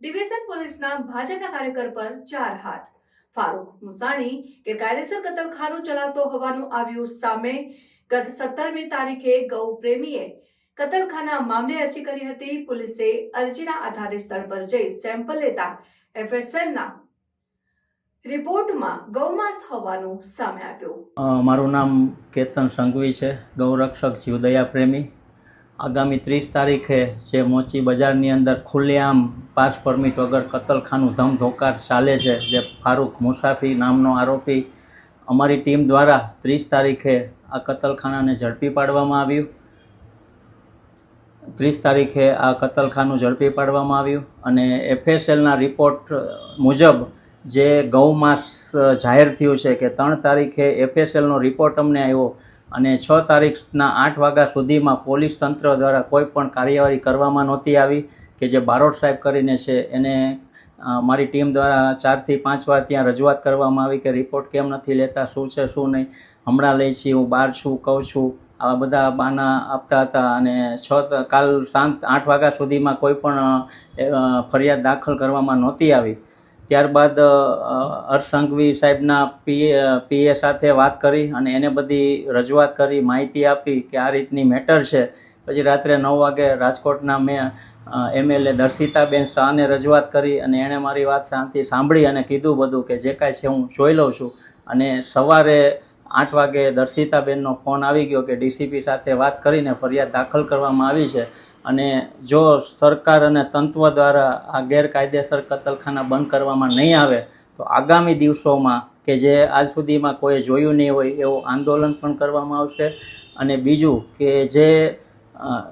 Division પોલીસના ભાજપના કાર્યકર પર ચાર હાથ. ફારૂક મુસાણી ગેરકાયદેસર કતલખાનું ચલાવતો હોવાનું આવ્યું સામે, ગત સત્તરમી તારીખે ગૌ પ્રેમીએ કતલખાના મામલે અરજી કરી હતી. પોલીસે અરજીના આધારે સ્થળ પર જઈ સેમ્પલ લેતા એફએસએલના રિપોર્ટમાં ગૌમાંસ હોવાનું સામે આવ્યું. મારું નામ કેતન સંઘવી છે. ગૌરક્ષક જીવદયા પ્રેમી. આગામી ત્રીસ તારીખે જે મોચી બજારની અંદર ખુલ્લેઆમ પાસ પરમિટ વગર કતલખાનું ધમધોકાર ચાલે છે, જે ફારૂક મુસાફી નામનો આરોપી અમારી ટીમ દ્વારા ત્રીસ તારીખે આ કતલખાનાને ઝડપી પાડવામાં આવ્યું. ત્રીસ તારીખે આ કતલખાનું ઝડપી પાડવામાં આવ્યું અને એફએસએલના રિપોર્ટ મુજબ જે ગૌમાસ જાહેર થયું છે કે ત્રણ તારીખે એફએસએલનો રિપોર્ટ અમને આવ્યો અને છ તારીખના આઠ વાગ્યા સુધીમાં પોલીસ તંત્ર દ્વારા કોઈ પણ કાર્યવાહી કરવામાં નહોતી આવી કે જે બારોટ સાહેબ કરીને છે, એને મારી ટીમ દ્વારા ચારથી પાંચ વાર ત્યાં રજૂઆત કરવામાં આવી કે રિપોર્ટ કેમ નથી લેતા, શું છે, શું નહીં, હમણાં લઈ છીએ, હું બહાર છું, કહું છું, આવા બધા બાના આપતા હતા અને છ કાલ સાંજ આઠ વાગ્યા સુધીમાં કોઈ પણ ફરિયાદ દાખલ કરવામાં નહોતી આવી. ત્યારબાદ હર્ષ સંઘવી સાહેબના પીએ પીએ સાથે વાત કરી અને એને બધી રજૂઆત કરી, માહિતી આપી કે આ રીતની મેટર છે. પછી રાત્રે નવ વાગે રાજકોટના મેં એમએલએ દર્શિતાબેન શાહને રજૂઆત કરી અને એણે મારી વાત શાંતિ સાંભળી અને કીધું બધું કે જે કાંઈ છે હું જોઈ લઉં છું. અને સવારે આઠ વાગે દર્શિતાબેનનો ફોન આવી ગયો કે ડીસીપી સાથે વાત કરીને ફરિયાદ દાખલ કરવામાં આવી છે. અને જો સરકાર અને તંત્ર દ્વારા આ ગેરકાયદેસર કતલખાના બંધ કરવામાં નહીં આવે, તો આગામી દિવસોમાં કે જે આજ સુધીમાં કોઈ જોયું નહીં હોય એવું આંદોલન પણ કરવામાં આવશે. અને બીજું કે જે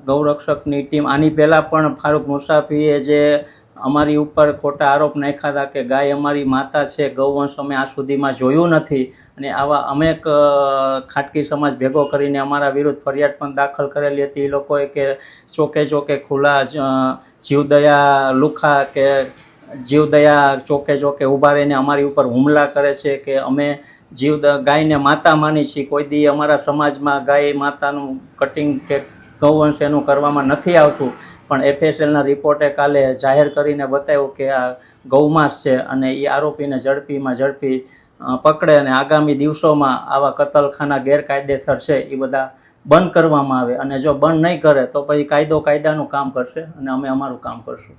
ગૌરક્ષકની ટીમ, આની પહેલાં પણ ફારૂક મુસાફીએ જે અમારી ઉપર ખોટા આરોપ નાખ્યા હતા કે ગાય અમારી માતા છે ગૌવંશ અમે આ સુધીમાં જોયું નથી. અને આવા અનેક ખાટકી સમાજ ભેગો કરીને અમારા વિરુદ્ધ ફરિયાદ પણ દાખલ કરેલી હતી. એ લોકોએ કે ચોકે ચોકે ખુલ્લા જીવદયા લુખા કે જીવદયા ચોકે ચોકે ઊભા રહીને અમારી ઉપર હુમલા કરે છે કે અમે જીવ ગાયને માતા માની છીએ. કોઈ દી અમારા સમાજમાં ગાય માતાનું કટિંગ કે ગૌવંશ એનું કરવામાં નથી આવતું. પણ એફએસએલના રિપોર્ટે કાલે જાહેર કરીને બતાવ્યું કે આ ગૌમાંસ છે અને એ આરોપીને ઝડપીમાં ઝડપી પકડે અને આગામી દિવસોમાં આવા કતલખાના ગેરકાયદેસર છે એ બધા બંધ કરવામાં આવે. અને જો બંધ નહીં કરે તો પછી કાયદો કાયદાનું કામ કરશે અને અમે અમારું કામ કરશું.